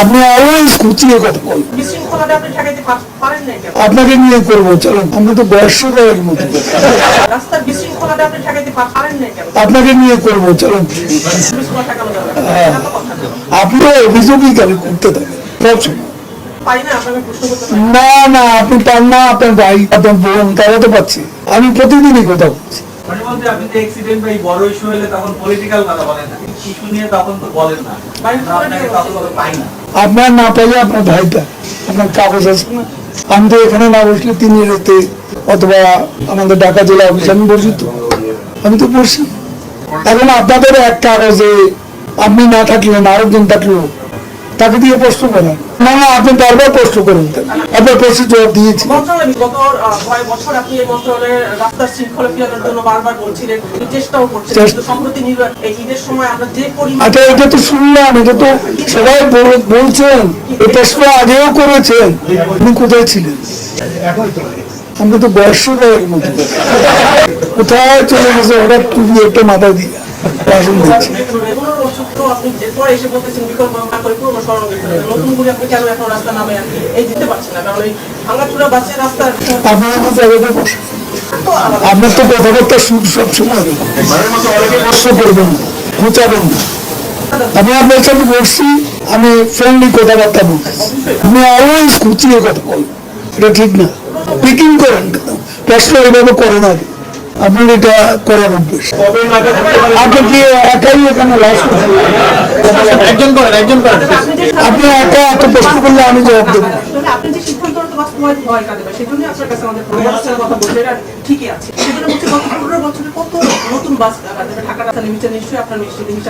আপনি অলওয়েজ খুঁচিয়ে কথা বলেন বিশৃঙ্খলাটা আপনি ঠেকাইতে পার- পারেন না কেন? আপনাকে নিয়ে করব চলেন আমরা তো বয়স্ক মতো। আপনাকে নিয়ে করব চলেন। হ্যাঁ। আপনিও অভিযোগই কেন করতে থাকেন। সবসময় না না। না আপনি পান না আপনার ভাই আপনার বোন তারা তো পাচ্ছি। আমি প্রতিদিনই কথা বলছি। মানে বলতে আপনি যে অ্যাক্সিডেন্ট বা এই বড় ইস্যু হলে তখন পলিটিক্যাল কথা বলেন না ইস্যু নিয়ে তখন তো বলেন না। বাইরে আপনাকে তখন পাই না। আপনার না পাইলে আপনার ভাইটা আপনার কাগজ আছে না? আমি তো এখানে না বসলে তিনি রেতে অথবা আমাদের ঢাকা জেলা অফিস আমি বসি তো। আমি তো বসি। এখন আপনাদের এক কাগজে আপনি না থাকলেন আরেকজন থাকল তাকে দিয়ে প্রশ্ন করেন না না আপনি বারবার প্রশ্ন করেন। আপনার প্রশ্ন জবাব দিয়েছি। আচ্ছা এটা তো শুনলাম এটা তো সবাই বলছেন। এই প্রশ্ন আগেও করেছেন। আপনি কোথায় ছিলেন? আমরা তো মতো। কোথায় চলে গেছে? হঠাৎ তুমি একটা মাথা দিয়ে ভাষণ দিচ্ছে তো আপনি এরপর এসে বলতেছেন বিকল্প না করে পুরনো স্মরণ নতুন করে আপনি কেন এখন রাস্তা নামে এই দিতে পারছেন না? কারণ এই ভাঙাচুরা বাচ্চা রাস্তা আপনার তো কথাবার্তা সবসময় প্রশ্ন করবেন ঘুচাবেন না। আমি আপনার সাথে বলছি আমি ফ্রেন্ডলি কথাবার্তা বলতেছি। আপনি অলওয়েজ ঘুচিয়ে কথা বলেন। এটা ঠিক না। পিকিং করেন? প্রশ্ন এভাবে করেন আগে। আপনার এটা করার অভ্যেস আপনি কি একাই এখানে লাস্ট একজন করেন একজন করেন। আপনি একা এত প্রশ্ন করলে আমি জবাব দেবো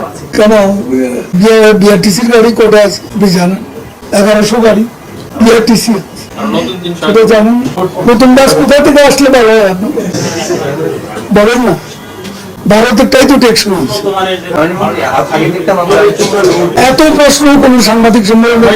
আছে। কেন? বিআরটিসির গাড়ি কটা আছে? আপনি এগারোশো গাড়ি। বিআরটিসি সেটা জানেন? নতুন বাস কোথা থেকে আসলে ভালো হয়? বলেন না। ভারতেরটাই তো টেকসই এত প্রশ্ন কোন সাংবাদিক সম্মেলনে